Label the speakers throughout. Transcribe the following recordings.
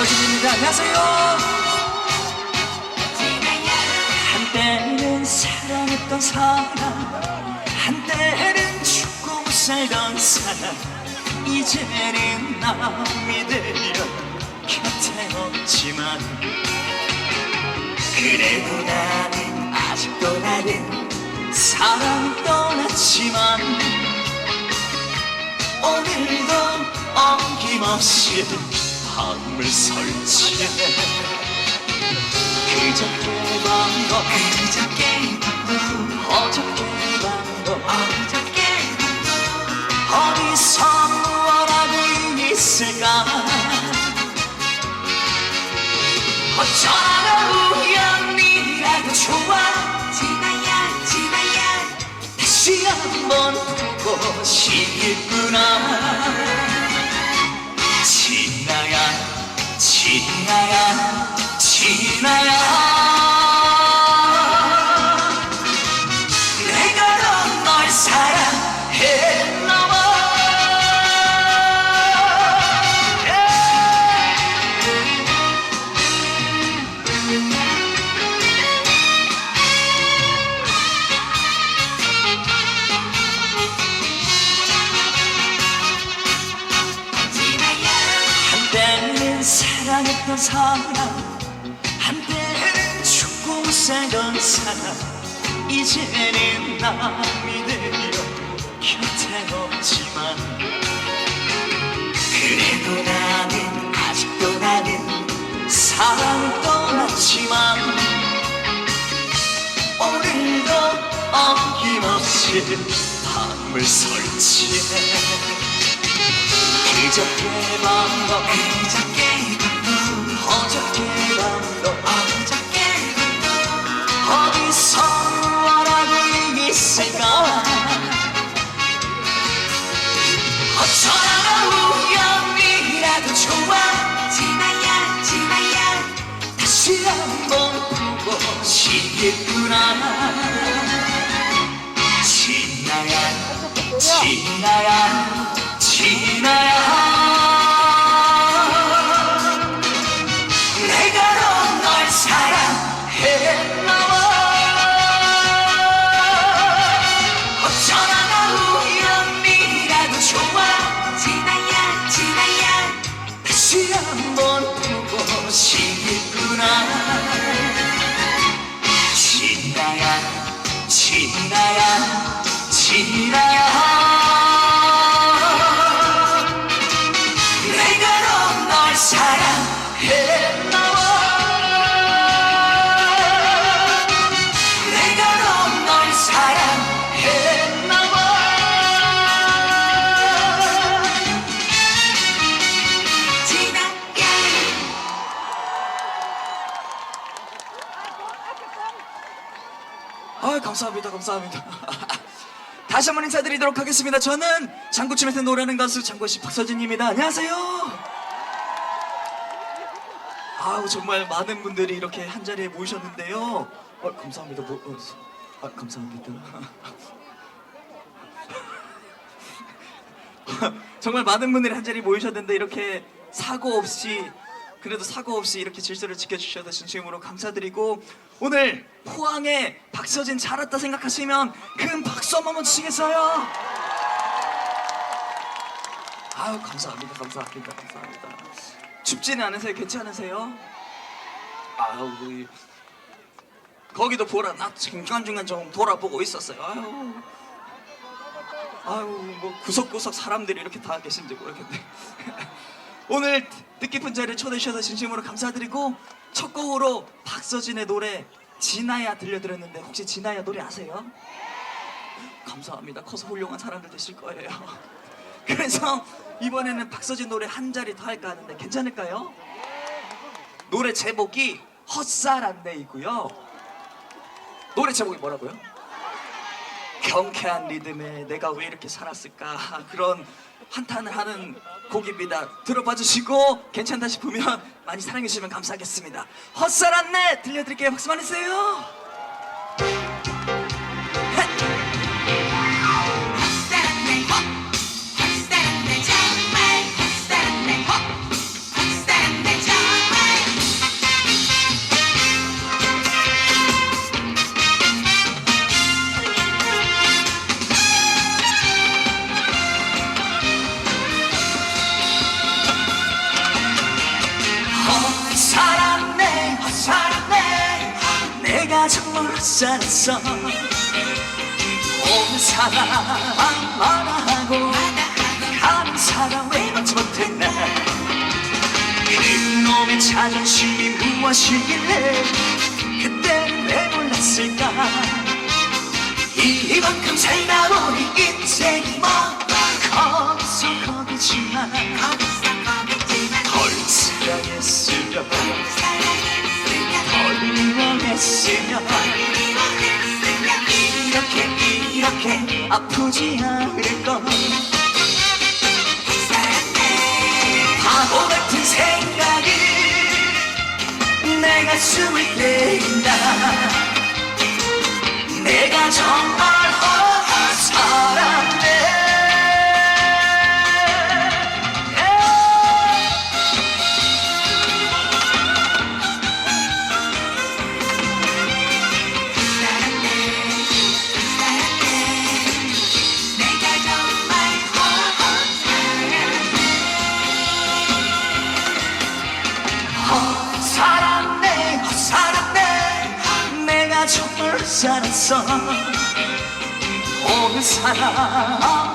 Speaker 1: 박서진입니다. 안녕하세요. 한때는 사랑했던 사람, 한때는 죽고 살던 사람, 이제는 남이 되려 곁에 없지만, 그래도 나는 아직도 나는 사랑 떠났지만, 오늘도 어김없이 밤을 설치해. 그저께 밤도 그저께 밤도 어저께 밤도 어저께 밤도 어디서 무엇 하고 있을까? 어쩌나 우연이라도 좋아?
Speaker 2: 지나야 지나야.
Speaker 1: 다시 한번 보고 싶구나 사람 한때는 죽고 살던 사람 이제는 남이 되려 곁에 없지만. 그래도 나는 아직도 나는 사랑 떠났지만 오늘도 어김없이 밤을 설치해. 그저께 밤도
Speaker 2: 그저께 밤도
Speaker 1: 밤도
Speaker 2: 어저께 밤도
Speaker 1: 어디서 무엇하고 있을까? 어쩌나 우연이라도 좋아?
Speaker 2: 지나야 지나야
Speaker 1: 다시 한번 보고 싶구나. 지나야 지나야 지나야 감사합니다. 다시 한번 인사드리도록 하겠습니다. 저는 장구춤에서 노래하는 가수 장구씨 박서진입니다. 안녕하세요. 아우 정말 많은 분들이 이렇게 한 자리에 모이셨는데요. 어, 감사합니다. 뭐, 어, 아, 감사합니다. 정말 많은 분들이 한 자리에 모이셨는데 이렇게 사고 없이 그래도 사고 없이 이렇게 질서를 지켜주셔서 진심으로 감사드리고 오늘 포항에 박서진 잘 왔다 생각하시면 큰 박수 한 번만 주시겠어요? 아유 감사합니다. 감사합니다. 감사합니다. 춥지는 않으세요? 괜찮으세요? 아유 우리 거기도 보라. 나 중간중간 좀 돌아보고 있었어요. 아유. 아유 뭐 구석구석 사람들이 이렇게 다 계신지 모르겠네 오늘 뜻깊은 자리에 초대해 주셔서 진심으로 감사드리고 첫 곡으로 박서진의 노래 진아야 들려드렸는데 혹시 진아야 노래 아세요? 감사합니다 커서 훌륭한 사람들 되실 거예요 그래서 이번에는 박서진 노래 한 자리 더 할까 하는데 괜찮을까요? 노래 제목이 헛살안내이고요 노래 제목이 뭐라고요? 경쾌한 리듬에 내가 왜 이렇게 살았을까 그런 한탄을 하는 곡입니다. 들어봐 주시고 괜찮다 싶으면 많이 사랑해 주시면 감사하겠습니다. 헛살 안내 들려드릴게요. 박수 많이 주세요. 살았어. 온 사람 만화하고 가는 사람 왜 맞지 못했나 그놈의 자존심이 무엇이길래 그때는 왜 몰랐을까? 이만큼 살다 보니 인생이 뭐 거기서 거기지만 덜 사랑했으면 덜 미워했으면 아프지 않을 것. 바보 같은 생각이 내 가슴을 때린다. 내가 정말 살았어. 오는 사람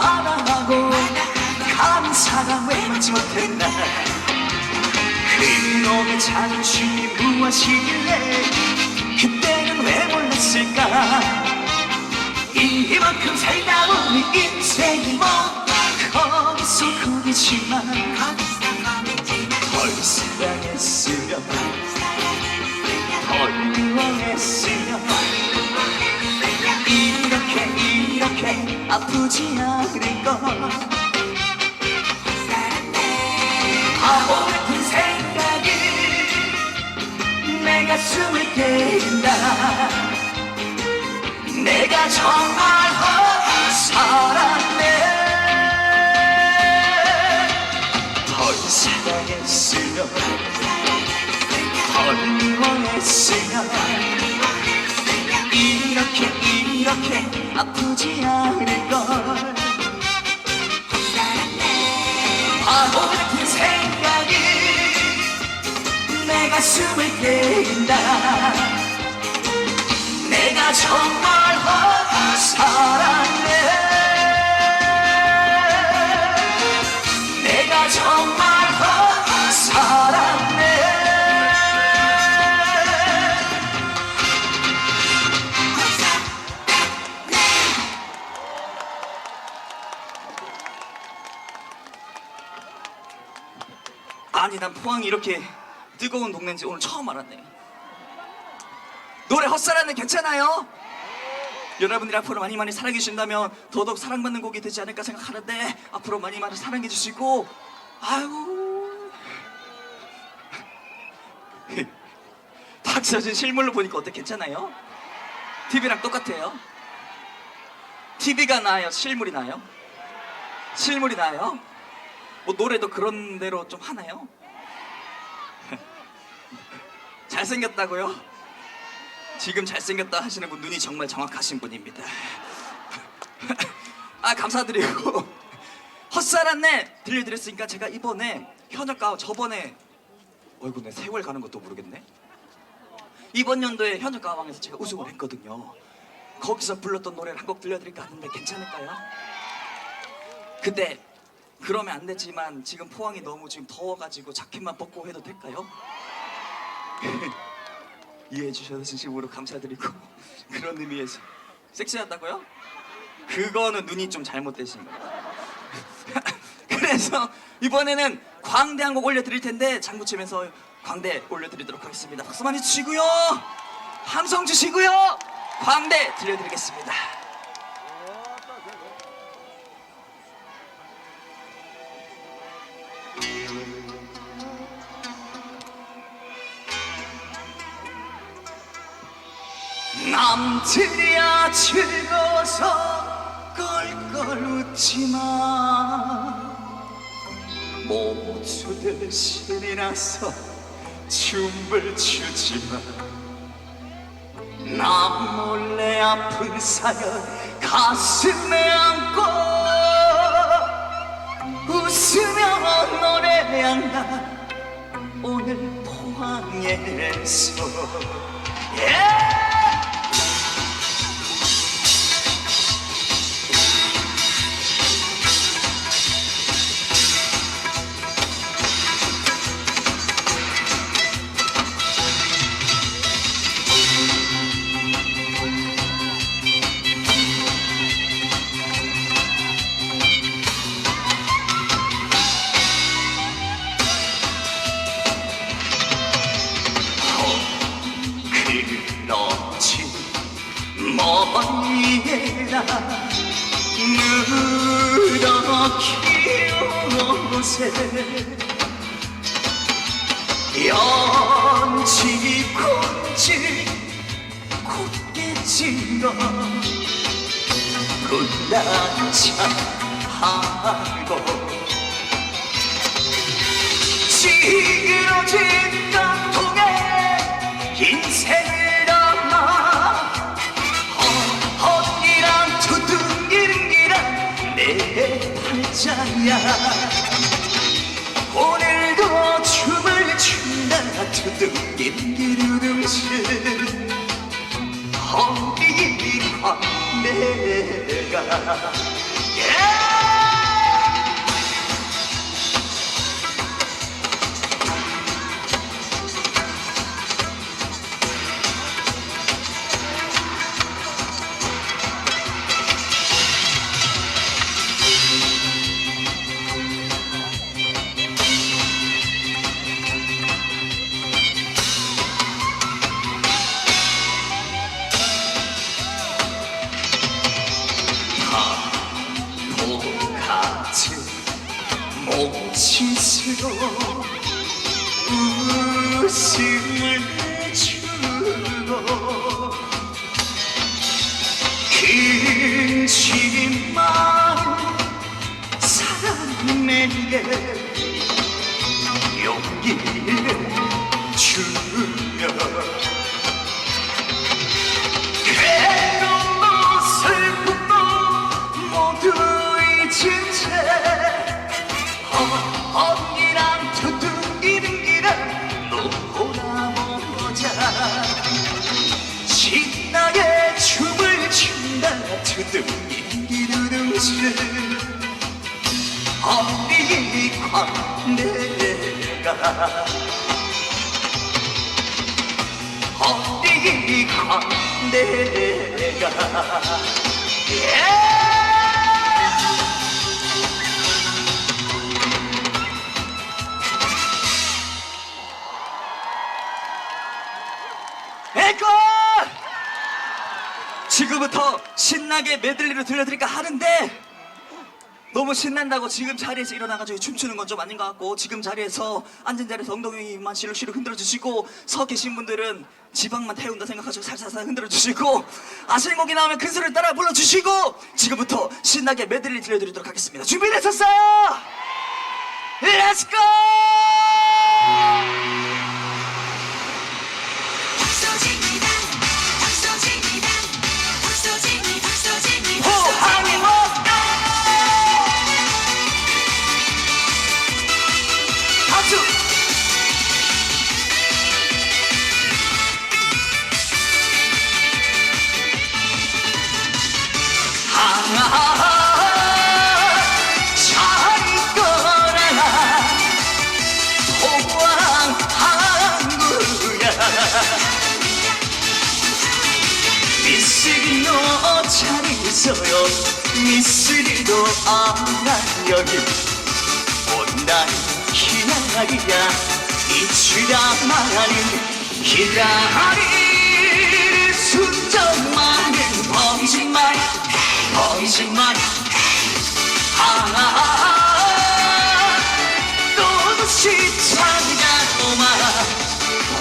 Speaker 1: 알아가고 가는 사람 왜 맞지 못했나. 그 놈의 자존심이 무엇이길래 그때는 왜 몰랐을까. 이만큼 살다 보니 인생이 뭐 거기서 거기지만 덜 사랑했으면 덜 미워했으면 이렇게 아프지 않을 것 바보 같은 생각이 내 가슴을 때린다. 내가 정말 살았네 덜 사랑했으면 덜 미워했으면 이렇게 이렇게 아프지 않을 걸. 바보 같은 생각이 내 가슴을 때린다. 내가 정말 살았네. 내 포항이 이렇게 뜨거운 동네인지 오늘 처음 알았네 노래 헛살았네 괜찮아요? 여러분들이 앞으로 많이 많이 사랑해 주신다면 더더욱 사랑받는 곡이 되지 않을까 생각하는데 앞으로 많이 많이 사랑해 주시고 아유 박서진 실물로 보니까 어때 괜찮아요? TV랑 똑같아요? TV가 나아요? 실물이 나아요? 실물이 나아요? 뭐 노래도 그런 대로 좀 하나요? 잘생겼다고요? 지금 잘생겼다 하시는 분 눈이 정말 정확하신 분입니다. 아 감사드리고 헛살았네 들려드렸으니까 제가 이번에 현역가 저번에 어이구 내 세월 가는 것도 모르겠네. 이번 연도에 현역가왕에서 제가 우승을 했거든요. 거기서 불렀던 노래를 한 곡 들려드릴까 하는데 괜찮을까요? 근데 그러면 안 되지만 지금 포항이 너무 지금 더워가지고 자켓만 벗고 해도 될까요? 이해해 주셔서 진심으로 감사드리고 그런 의미에서 섹시하다고요? 그거는 눈이 좀 잘못되신 거예요. 그래서 이번에는 광대 한 곡 올려드릴 텐데 장구 치면서 광대 올려드리도록 하겠습니다. 박수 많이 주시고요. 함성 주시고요. 광대 들려드리겠습니다. 남들이야 즐거워서 껄껄 웃지마 모두들 신이 나서 춤을 추지마 나 몰래 아픈 사연 가슴에 안고 웃으며 노래한다 오늘 포항에서 예! 연지 곤지 곧게 찔러. 군단차하고 찌그러진 깡통에 인생을 담아 어, 언니랑 두둥기릉기랑 내 팔자야 두둥기릉기르릉실 허리 광내가 내게 용기를 주며 괴로움도 슬픔도 모두 잊은 채 어, 언니랑 두둥기둥기랑 놀아보자. 신나게 춤을 춘다. 두둥기둥기둥실 언 예! 지금부터 신나게 메들리로 들려드릴까 하는데 너무 신난다고 지금 자리에서 일어나가지고 춤추는 건 좀 아닌 것 같고 지금 자리에서 앉은 자리에서 엉덩이만 시룩시룩 흔들어 주시고 서 계신 분들은 지방만 태운다 생각하시고 살살살 흔들어 주시고 아시는 곡이 나오면 큰 소리를 따라 불러 주시고 지금부터 신나게 메들리 들려드리도록 하겠습니다. 준비되셨어요? 렛츠 있어요. 미쓰리도 안간 여기. 온날 기다리야. 이치라마는 기다릴 순정만은 범짓말 범짓말 아 또다시 찾아 오마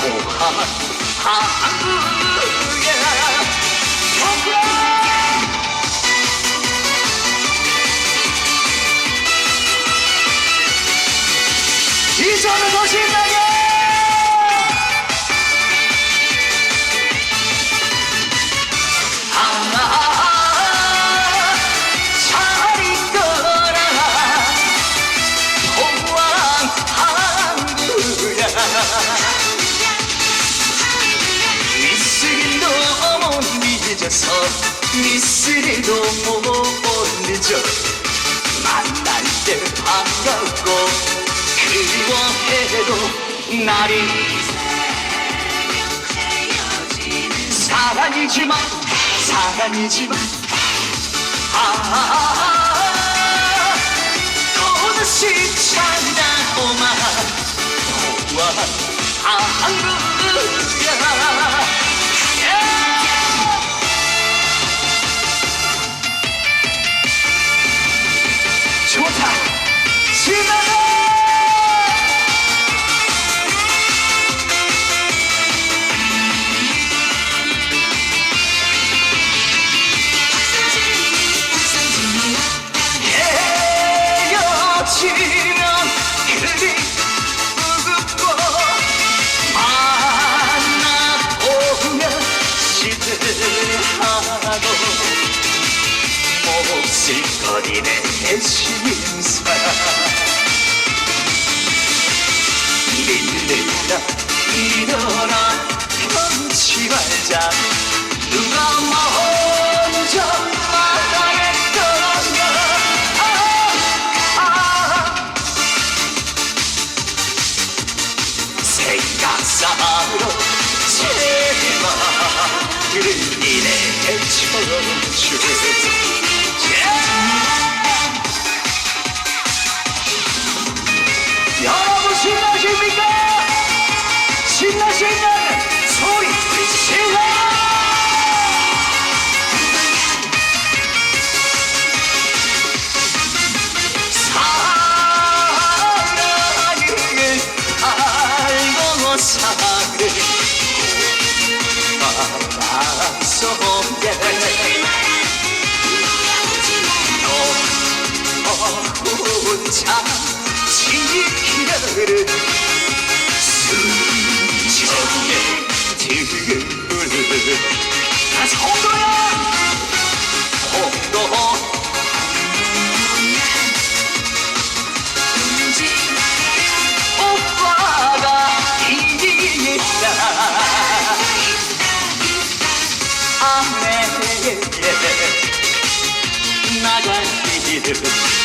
Speaker 1: 호하 한국 에 이전을 더 신나게 하나 잘 있거라. 호왕 항구야. 미쓰리도 못 잊어서 미쓰리도 못 잊어 만날 때 반갑고 그리워해도 날이 사랑이지만 사랑이지만 아 또다시 찾아오마 너와 할렐루야. 좋다. 지나가 거리네 신사. 믿는다 일어나 멈지 말자. 누가 먼 혼자 지키려는 순정의 홍도 오빠가 있다 아내에게 나갈 길은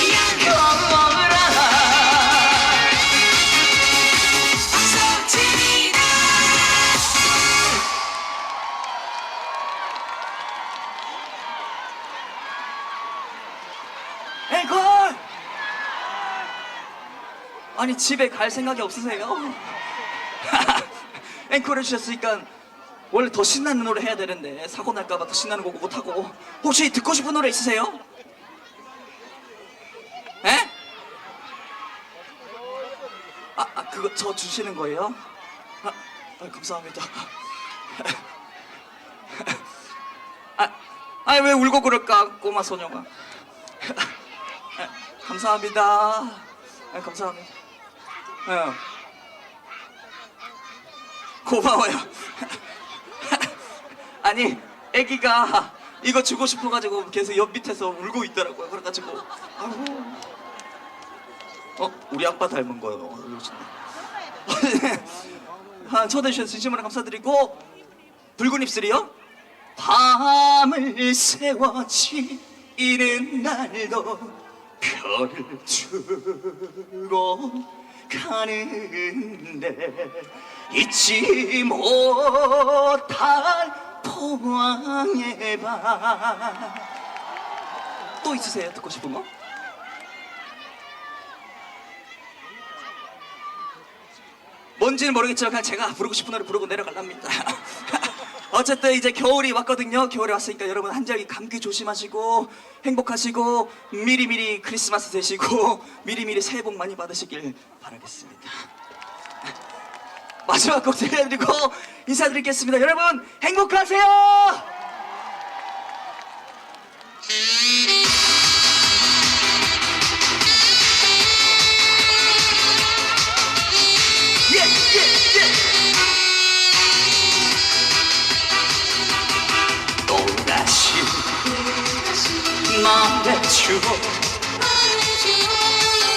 Speaker 1: 아니 집에 갈 생각이 없으세요? 앵콜 해 주셨으니까 원래 더 신나는 노래 해야 되는데 사고 날까봐 더 신나는 곡 못하고 혹시 듣고 싶은 노래 있으세요? 에? 아, 아 그거 저 주시는 거예요? 아, 아 감사합니다 아, 아니 왜 울고 그럴까 꼬마 소녀가 아, 감사합니다 아, 감사합니다 어. 고마워요 아니 애기가 이거 주고 싶어가지고 계속 옆 밑에서 울고 있더라고요 그래가지고 아이고 어? 우리 아빠 닮은 거예요 아, 초대해 주셔서 진심으로 감사드리고 붉은 입술이요? 밤을 세워지는 날도 별을 주고 가는데 잊지 못할 포항의 밤또 있으세요? 듣고 싶은 거? 뭔지는 모르겠지만 제가 부르고 싶은 노래 부르고 내려갈랍니다. 어쨌든 이제 겨울이 왔거든요. 겨울이 왔으니까 여러분 한절기 감기 조심하시고 행복하시고 미리미리 크리스마스 되시고 미리미리 새해 복 많이 받으시길 바라겠습니다. 마지막 곡 들려드리고 인사드리겠습니다. 여러분 행복하세요. 말해주고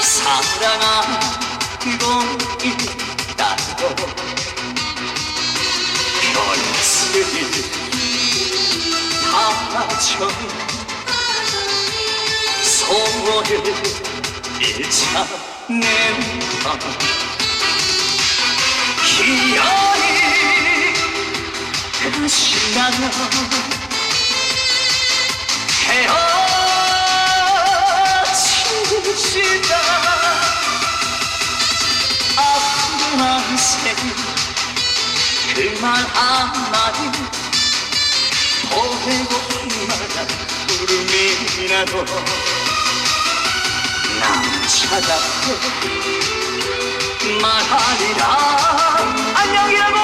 Speaker 1: 사랑하고 있다고. 별을 다쳐 소원을 밤. 기어이 다시 나면 헤어 지시다 아픈 한생 그말 한마디 보내고 말아 구름이라도. 차갑게 말하리라. 안녕이라고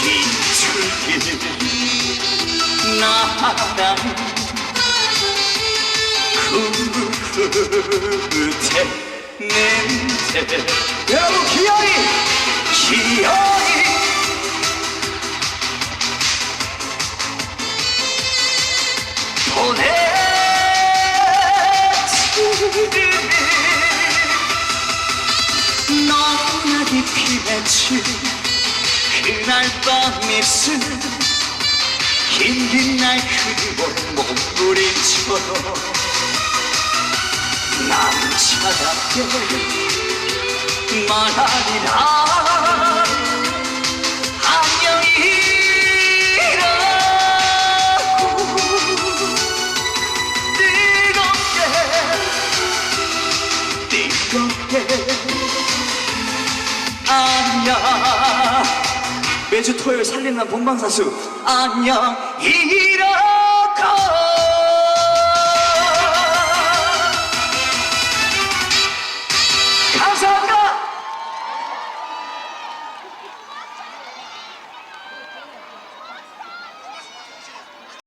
Speaker 1: 비틀길 나란 그대 냄새 여러분 기어이 기어이 보내주리 너무나 깊이 맺힌 그날 밤 입술 긴긴 날 몸부림처럼 난 차갑게 말하리라 매주 토요일 살림남 본방사수. 안녕. 이라